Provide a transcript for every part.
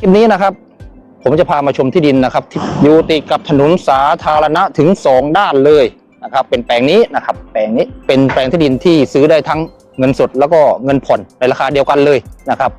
คลิปนี้นะครับ ผมจะพามาชมที่ดินนะครับที่อยู่ติดกับถนนสาธารณะถึงสองด้านเลยนะครับ เป็นแปลงนี้นะครับ แปลงนี้เป็นแปลงที่ดินที่ซื้อได้ทั้งเงินสดแล้วก็เงินผ่อนในราคาเดียวกันเลยนะครับ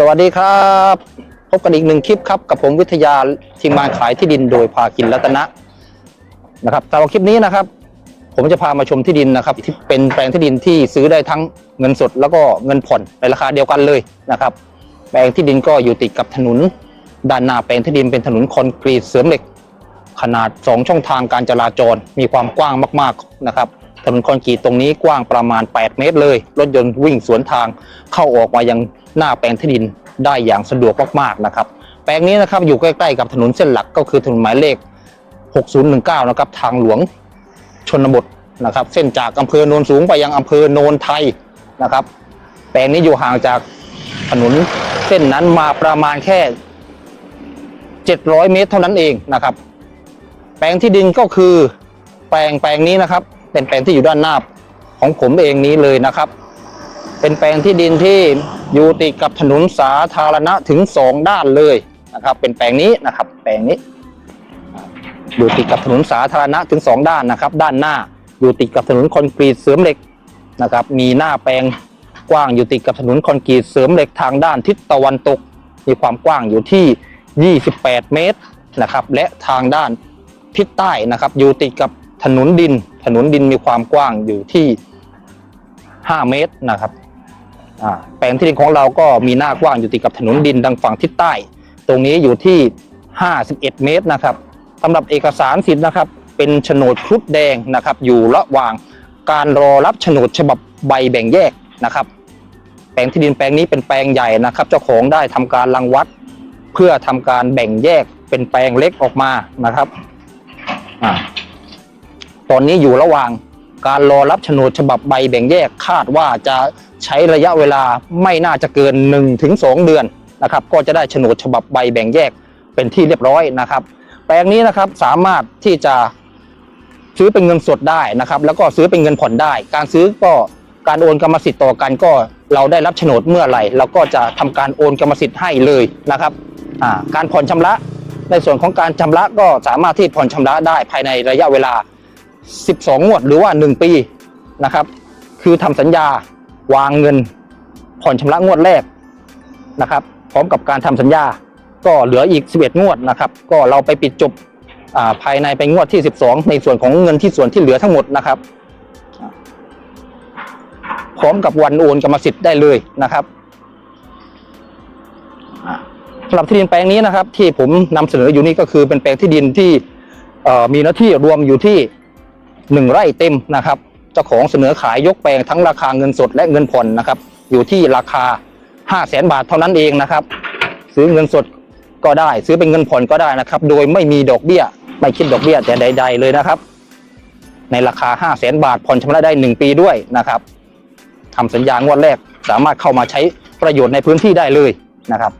สวัสดีครับ พบกันอีกหนึ่งคลิปครับกับผมวิทยาทีมงานขายที่ดินโดยพากินรัตนะนะครับสำหรับคลิปนี้นะครับ ผมจะพามาชมที่ดินนะครับ ที่เป็นแปลงที่ดินที่ซื้อได้ทั้งเงินสดแล้วก็เงินผ่อนในราคาเดียวกันเลยนะครับ แปลงที่ดินก็อยู่ติดกับถนนด้านหน้าแปลงที่ดินเป็นถนนคอนกรีตเสริมเหล็ก ขนาด 2 ช่องทางการจราจรมีความกว้างมาก ๆนะครับ ถนนคอนกรีตตรงนี้กว้างประมาณ 8 เมตรเลย รถยนต์วิ่งสวนทางเข้าออกมายังหน้าแปลงที่ดินได้อย่างสะดวกมากๆนะครับ แปลงนี้นะครับอยู่ใกล้ๆกับถนนเส้นหลักก็คือถนนหมายเลข 6019 นะครับทางหลวงชนบทนะครับ เส้นจากอำเภอโนนสูงไปยังอำเภอโนนไทยนะครับ แปลงนี้อยู่ห่างจากถนนเส้นนั้นมาประมาณแค่ 700 เมตรเท่านั้นเองนะครับ แปลงที่ดินก็คือแปลงแปลงนี้นะครับ เป็นแปลงที่อยู่ด้านหน้าของผมเองนี้เลยนะครับ เป็นแปลงที่ดินที่อยู่ติดกับถนนสาธารณะถึงสองด้านเลยนะครับ เป็นแปลงนี้นะครับ แปลงนี้ อยู่ติดกับถนนสาธารณะถึงสองด้านนะครับ ด้านหน้าอยู่ติดกับถนนคอนกรีตเสริมเหล็กนะครับ มีหน้าแปลงกว้างอยู่ติดกับถนนคอนกรีตเสริมเหล็กทางด้านทิศตะวันตก มีความกว้างอยู่ที่ 28 เมตรนะครับ และทางด้านทิศใต้นะครับ อยู่ติดกับถนนดิน นนดินมีความกว้างอยู่ที่ 5 เมตรนะครับแปลงที่ดินของเราก็มีหน้ากว้างอยู่ติดกับถนนดินดังฝั่งทิศใต้ ตรงนี้อยู่ที่ 51 เมตรนะครับสำหรับเอกสารสิทธิ์นะครับ เป็นโฉนดครุฑแดงนะครับ อยู่ระหว่างการรอรับโฉนดฉบับใบแบ่งแยกนะครับ แปลงที่ดินแปลงนี้เป็นแปลงใหญ่นะครับ เจ้าของได้ทำการรังวัด เพื่อทำการแบ่งแยกเป็นแปลงเล็กออกมานะครับ ตอนนี้อยู่ระหว่างการรอรับโฉนดฉบับใบแบ่งแยกคาดว่าจะใช้ระยะเวลาไม่น่าจะเกิน1ถึง2เดือนนะครับ ก็จะได้โฉนดฉบับใบแบ่งแยกเป็นที่เรียบร้อยนะครับ แปลงนี้นะครับสามารถที่จะซื้อเป็นเงินสดได้นะครับ แล้วก็ซื้อเป็นเงินผ่อนได้ การซื้อก็การโอนกรรมสิทธิ์ต่อกันก็เราได้รับโฉนดเมื่อไหร่เราก็จะทำการโอนกรรมสิทธิ์ให้เลยนะครับการผ่อนชำระ ในส่วนของการชำระก็สามารถที่ผ่อนชำระได้ภายในระยะเวลา 12 งวดหรือว่า 1 ปีนะครับ คือทำสัญญาวางเงิน ผ่อนชำระงวดแรกนะครับ พร้อมกับการทำสัญญาก็เหลืออีก 11 งวดนะครับ ก็เราไปปิดจบภายในไปงวดที่ 12 ในส่วนของเงินที่ส่วนที่เหลือทั้งหมดนะครับ พร้อมกับวันโอนกรรมสิทธิ์ได้เลยนะครับสำหรับที่ดินแปลงนี้นะครับ ที่ผมนำเสนออยู่นี่ก็คือเป็นแปลงที่ดินที่มีเนื้อที่รวมอยู่ที่ หนึ่งไร่เต็มนะครับ เจ้าของเสนอขายยกแปลงทั้งราคาเงินสดและเงินผ่อนนะครับ อยู่ที่ราคา 5 0 0แสนบาทเท่านั้นเองนะครับ ซื้อเงินสดก็ได้ ซื้อเป็นเงินผ่อนก็ได้นะครับ โดยไม่มีดอกเบี้ย ไม่คิดดอกเบี้ยแต่ใด ๆ เลยนะครับ ในราคา 5 0 0แสนบาทผ่อนชำระได้ 1 ปีด้วยนะครับทำสัญญางวดแรกสามารถเข้ามาใช้ประโยชน์ในพื้นที่ได้เลยนะครับ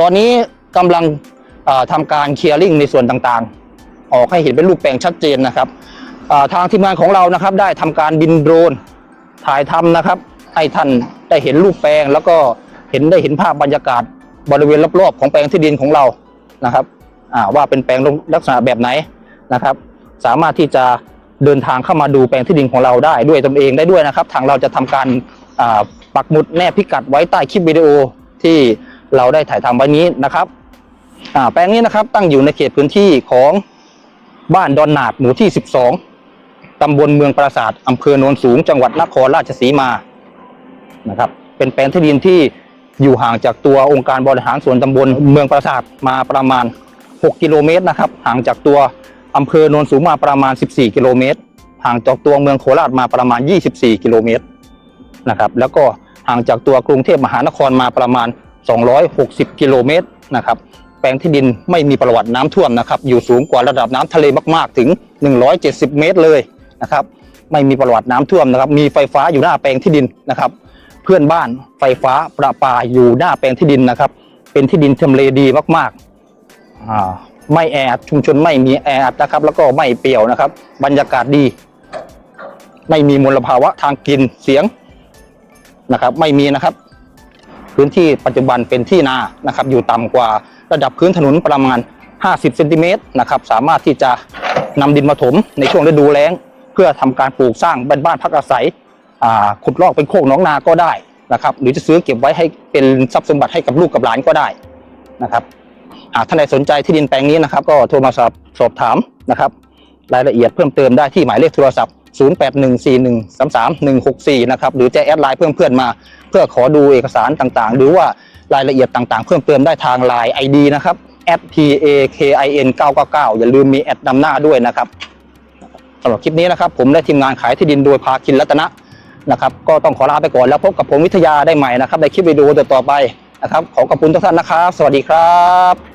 ตอนนี้กำลังทำการเคลียร์ลิงในส่วนต่างๆ ออกให้เห็นเป็นรูปแปลงชัดเจนนะครับ ทางทีมงานของเรานะครับ ได้ทำการบินโดรนถ่ายทำนะครับ ให้ท่านได้เห็นรูปแปลง แล้วก็เห็นได้เห็นภาพบรรยากาศบริเวณรอบๆของแปลงที่ดินของเรานะครับว่าเป็นแปลงลักษณะแบบไหนนะครับ สามารถที่จะเดินทางเข้ามาดูแปลงที่ดินของเราได้ด้วยตนเองได้ด้วยนะครับ ทางเราจะทำการปักหมุดแนบพิกัดไว้ใต้คลิปวิดีโอที่เราได้ถ่ายทำไว้นี้นะครับแปลงนี้นะครับตั้งอยู่ในเขตพื้นที่ของบ้านดอนนาดหมู่ที่ 12 ตำบลเมืองปราสาทอำเภอโนนสูง จังหวัดนครราชสีมานะครับ เป็นแปลงที่ดินที่อยู่ห่างจากตัวองค์การบริหารส่วนตำบลเมืองปราสาทมาประมาณ 6 กิโลเมตรนะครับ ห่างจากตัวอำเภอโนนสูงมาประมาณ 14 กิโลเมตร ห่างจากตัวเมืองโคราชมาประมาณ 24 กิโลเมตรนะครับ แล้วก็ห่างจากตัวกรุงเทพมหานครมาประมาณ 260 กิโลเมตรนะครับ แปลงที่ดินไม่มีประวัติน้ำท่วมนะครับ อยู่สูงกว่าระดับน้ำทะเลมาก ๆ ถึง 170 เมตรเลย นะครับ ไม่มีประวัติน้ำท่วมนะครับ มีไฟฟ้าอยู่หน้าแปลงที่ดินนะครับ เพื่อนบ้านไฟฟ้าประปาอยู่หน้าแปลงที่ดินนะครับ เป็นที่ดินทำเลดีมากๆไม่แออัดชุมชนไม่มีแออัดนะครับ แล้วก็ไม่เปรี่ยวนะครับ บรรยากาศดี ไม่มีมลภาวะทางกลิ่นเสียงนะครับ ไม่มีนะครับ พื้นที่ปัจจุบันเป็นที่นานะครับ อยู่ต่ำกว่าระดับพื้นถนนประมาณ50เซนติเมตรนะครับ สามารถที่จะนำดินมาถมในช่วงฤดูแล้ง เพื่อทำการปลูกสร้างบ้านบ้านพักอาศัยขุดลอกเป็นโคกน้องนาก็ได้นะครับ หรือจะซื้อเก็บไว้ให้เป็นทรัพย์สมบัติให้กับลูกกับหลานก็ได้นะครับหากท่านใดสนใจที่ดินแปลงนี้นะครับ ก็โทรมาสอบสอบถามนะครับ รายละเอียดเพิ่มเติมได้ที่หมายเลขโทรศัพท์ 0814133164 นะครับ หรือจะแอดไลน์เพิ่มเพื่อนมา เพื่อขอดูเอกสารต่างๆ หรือว่ารายละเอียดต่างๆ เพิ่มเติมได้ทางไลน์ ID นะครับ @pakin 999อย่าลืมมีแอดนำหน้าด้วยนะครับ สำหรับคลิปนี้นะครับ ผมและทีมงานขายที่ดินโดยพาคินรัตนะนะครับ ก็ต้องขอลาไปก่อนแล้วพบกับผมวิทยาได้ใหม่นะครับในคลิปวิดีโอต่อไปนะครับ ขอขอบคุณทุกท่านนะครับ สวัสดีครับ